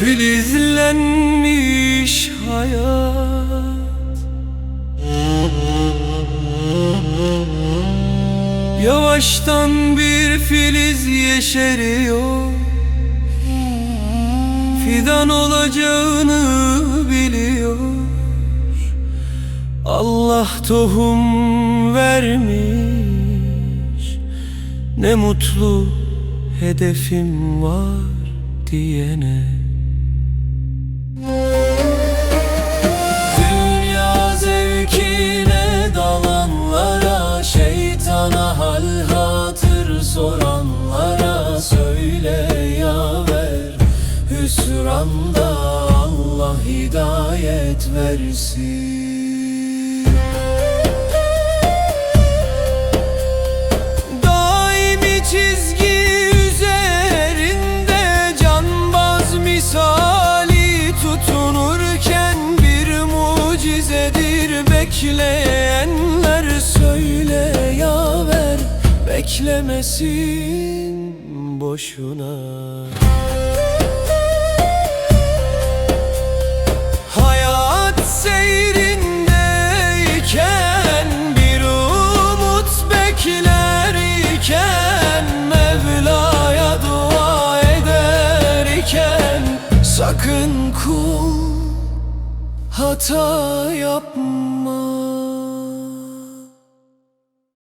Filizlenmiş hayat. Yavaştan bir filiz yeşeriyor. Fidan olacağını biliyor. Allah tohum vermiş. Ne mutlu hedefim var diyene soranlara Söyle yaver. Hüsranda Allah hidayet versin. Daimi çizgi üzerinde beklemesin boşuna. Hayat seyrindeyken bir umut beklerken Mevla'ya dua ederken sakın kul hata yapma